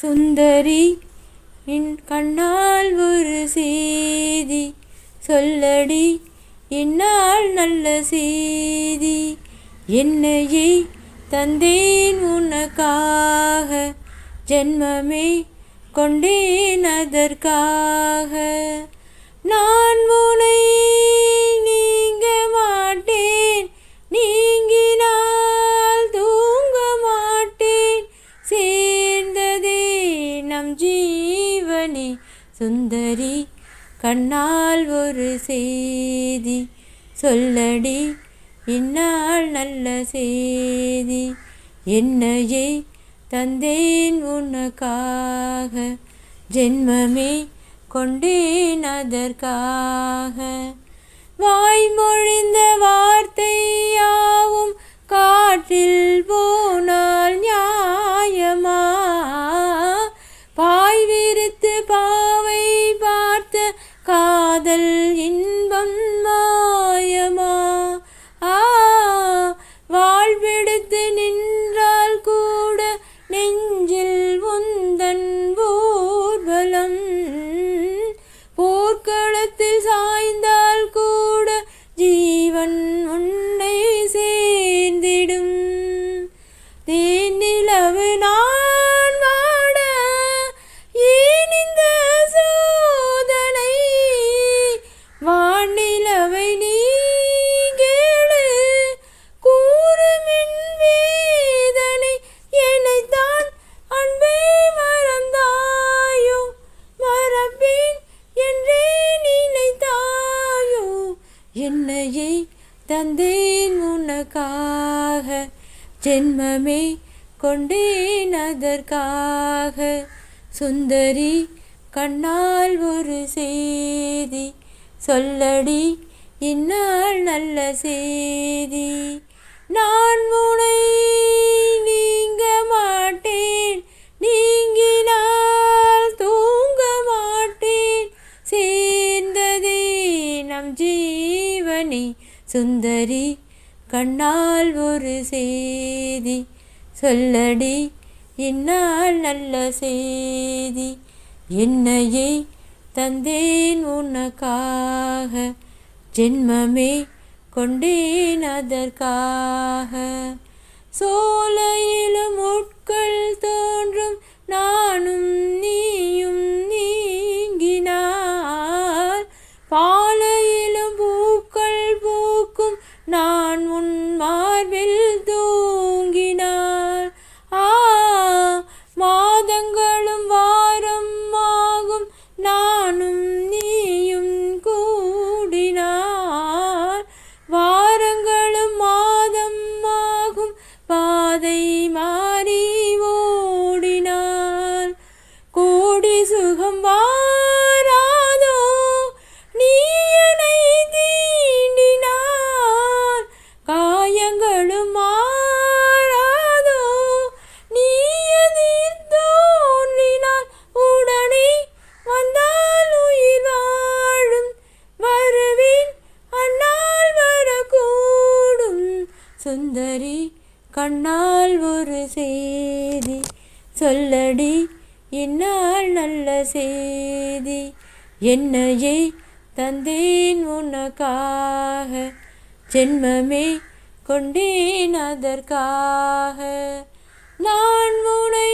சுந்தரி என் கண்ணால் ஒரு செய்தி சொல்லடி என்னால் நல்ல செய்தி. என்னையே தந்தேன் உனக்காக ஜென்மமே கொண்டேன் அதற்காக. நான் உனை ஜீவனே சுந்தரி கண்ணால் ஒரு செய்தி சொல்லடி இந்நாள் நல்ல செய்தி என்னையே தந்தேன் உனக்காக ஜென்மமே கொண்டேன் அதற்காக. வாய்மொழிந்த வார்த்தையாவும் காற்றில் போர்க்களத்தில் சாய் என்னையே தந்தேன் உனக்காக. ஜென்மமே கொண்டேன் அதற்காக. சுந்தரி கண்ணால் ஒரு செய்தி சொல்லடி இந்நாள் நல்ல செய்தி. நான் உனை நீங்க மாட்டேன் நீங்கினால் தூங்க மாட்டேன். சேர்ந்ததே நம் ஜீவனே சுந்தரி கண்ணால் ஒரு செய்தி சொல்லடி என்னால் நல்ல செய்தி என்னையே தந்தேன் உனக்காக ஜென்மமே கொண்டேன் அதற்காக. சோலையிலும் உட்கொள் சுந்தரி கண்ணால் ஒரு செய்தி சொல்லடி இந்நாள் நல்ல செய்தி. என்னையே தந்தேன் உனக்காக ஜென்மமே கொண்டேன் அதற்காக. நான் உனை